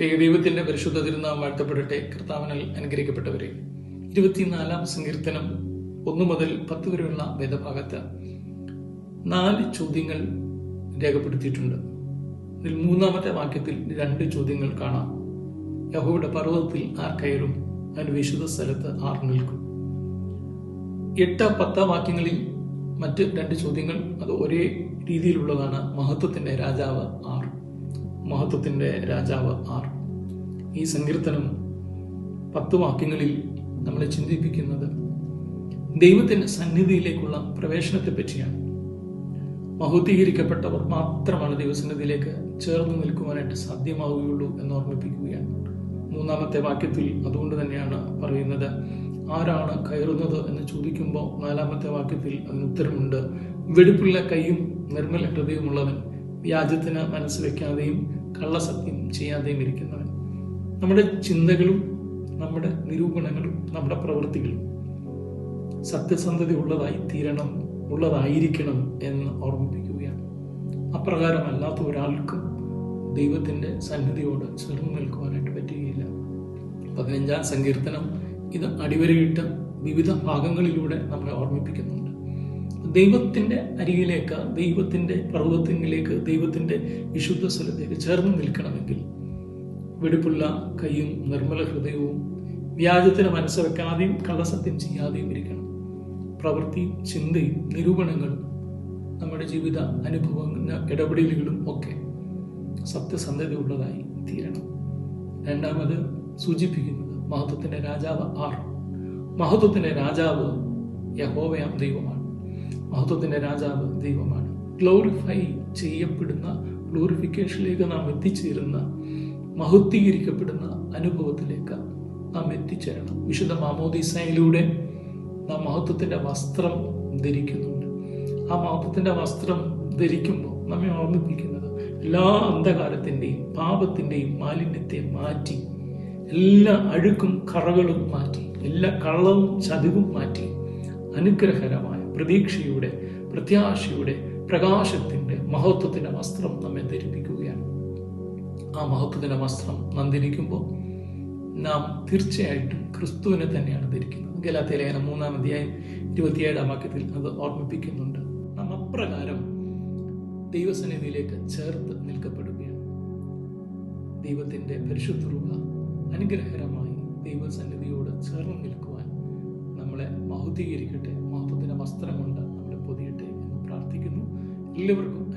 ത്രിയദൈവത്തിന്റെ പരിശുദ്ധ തിരുനാം വാഴ്ത്തപ്പെടട്ടെ. കർത്താവിനാൽ അനുഗ്രഹിക്കപ്പെട്ടവരെ ഇരുപത്തിനാലാം സങ്കീർത്തനം ഒന്നു മുതൽ പത്ത് വരെയുള്ള വേദഭാഗത്ത് നാല് ചോദ്യങ്ങൾ രേഖപ്പെടുത്തിയിട്ടുണ്ട്. ഇതിൽ മൂന്നാമത്തെ വാക്യത്തിൽ രണ്ട് ചോദ്യങ്ങൾ കാണാം. യഹോയുടെ പർവതത്തിൽ ആർ കയറും അതിന് വിശുദ്ധ സ്ഥലത്ത് ആർ നിൽക്കും. എട്ട് പത്ത് വാക്യങ്ങളിൽ മറ്റ് രണ്ട് ചോദ്യങ്ങൾ അത് ഒരേ രീതിയിലുള്ളതാണ്. മഹത്വത്തിന്റെ രാജാവ് ആർ മഹത്വത്തിന്റെ രാജാവ് ആർ. ഈ സങ്കീർത്തനം പത്ത് വാക്യങ്ങളിൽ നമ്മളെ ചിന്തിപ്പിക്കുന്നത് ദൈവത്തിന്റെ സന്നിധിയിലേക്കുള്ള പ്രവേശനത്തെ പറ്റിയാണ്. മഹത്വീകരിക്കപ്പെട്ടവർ മാത്രമാണ് ദൈവസന്നിധിയിലേക്ക് ചേർന്ന് നിൽക്കുവാനായിട്ട് സാധ്യമാവുകയുള്ളൂ എന്ന് ഓർമ്മിപ്പിക്കുകയാണ്. മൂന്നാമത്തെ വാക്യത്തിൽ അതുകൊണ്ട് തന്നെയാണ് പറയുന്നത് ആരാണ് കയറുന്നത് എന്ന് ചോദിക്കുമ്പോൾ നാലാമത്തെ വാക്യത്തിൽ അതിന് ഉത്തരമുണ്ട് വെടിപ്പുള്ള കൈയും നിർമ്മല ഹൃദയമുള്ളവൻ വ്യാജത്തിന് മനസ്സ് വെക്കാതെയും കള്ളസത്യം ചെയ്യാതെയും ഇരിക്കുന്നവൻ. നമ്മുടെ ചിന്തകളും നമ്മുടെ നിരൂപണങ്ങളും നമ്മുടെ പ്രവൃത്തികളും സത്യസന്ധത ഉള്ളതായി തീരണം ഉള്ളതായിരിക്കണം എന്ന് ഓർമ്മിപ്പിക്കുകയാണ്. അപ്രകാരം അല്ലാത്ത ഒരാൾക്കും ദൈവത്തിന്റെ സന്നിധിയോട് ചേർന്ന് നിൽക്കുവാനായിട്ട് പറ്റുകയില്ല. പതിനഞ്ചാം സങ്കീർത്തനം ഇത് അടിവരയിട്ട് വിവിധ ഭാഗങ്ങളിലൂടെ നമ്മളെ ഓർമ്മിപ്പിക്കുന്നുണ്ട്. ദൈവത്തിന്റെ അരികിലേക്ക് ദൈവത്തിന്റെ പർവതത്തിലേക്ക് ദൈവത്തിന്റെ വിശുദ്ധ സ്ഥലത്തേക്ക് ചേർന്ന് നിൽക്കണമെങ്കിൽ വെടിപ്പുള്ള കൈയും നിർമ്മല ഹൃദയവും വ്യാജത്തിന് മനസ്സ് വെക്കാതെയും കള്ളസത്യം ചെയ്യാതെയും ഇരിക്കണം. പ്രവൃത്തി ചിന്തയും നിരൂപണങ്ങളും നമ്മുടെ ജീവിത അനുഭവങ്ങൾ ഇടപെടലുകളും ഒക്കെ സത്യസന്ധത ഉള്ളതായി തീരണം. രണ്ടാമത് സൂചിപ്പിക്കുന്നത് മഹത്വത്തിന്റെ രാജാവ് ആർ. മഹത്വത്തിന്റെ രാജാവ് യഹോവയാം ദൈവമാണ്. മഹത്വത്തിന്റെ രാജാവ് ദൈവമാണ്. ഗ്ലോറിഫൈ ചെയ്യപ്പെടുന്ന ഗ്ലോറിഫിക്കേഷനിലേക്ക് നാം എത്തിച്ചേരുന്ന മഹത്വീകരിക്കപ്പെടുന്ന അനുഭവത്തിലേക്ക് നാം എത്തിച്ചേരണം. വിശുദ്ധ മാമോദിസയിലൂടെ നാം മഹത്വത്തിന്റെ വസ്ത്രം ധരിക്കുന്നുണ്ട്. ആ മഹത്വത്തിന്റെ വസ്ത്രം ധരിക്കുമ്പോൾ നമ്മെ ഓർമ്മിപ്പിക്കുന്നത് എല്ലാ അന്ധകാരത്തിന്റെയും പാപത്തിന്റെയും മാലിന്യത്തെ മാറ്റി എല്ലാ അഴുക്കും കറകളും മാറ്റി എല്ലാ കള്ളവും ചതിവും മാറ്റി അനുഗ്രഹകരമായ പ്രതീക്ഷയുടെ പ്രത്യാശയുടെ പ്രകാശത്തിന്റെ മഹത്വത്തിന്റെ വസ്ത്രം നമ്മെ ധരിപ്പിക്കുകയാണ്. ആ മഹത്വത്തിന്റെ വസ്ത്രം നാം നാം തീർച്ചയായിട്ടും ക്രിസ്തുവിനെ തന്നെയാണ് ധരിക്കുന്നത്. ഗലാത്തിയ ലേഖനം മൂന്നാം അധ്യായം ഇരുപത്തിയേഴാം വാക്യത്തിൽ അത് ഓർമ്മിപ്പിക്കുന്നുണ്ട്. നാം അപ്രകാരം ദൈവസന്നിധിയിലേക്ക് ചേർത്ത് നിൽക്കപ്പെടുകയാണ്. ദൈവത്തിന്റെ പരിശുദ്ധ അനുഗ്രഹകരമായി ദൈവസന്നിധിയോട് ചേർന്ന് നിൽക്കുവാൻ നമ്മളെ മാപ്പത്തിന്റെ വസ്ത്രം കൊണ്ട് നമ്മളെ പൊതിയട്ടെ എന്ന് പ്രാർത്ഥിക്കുന്നു. എല്ലാവർക്കും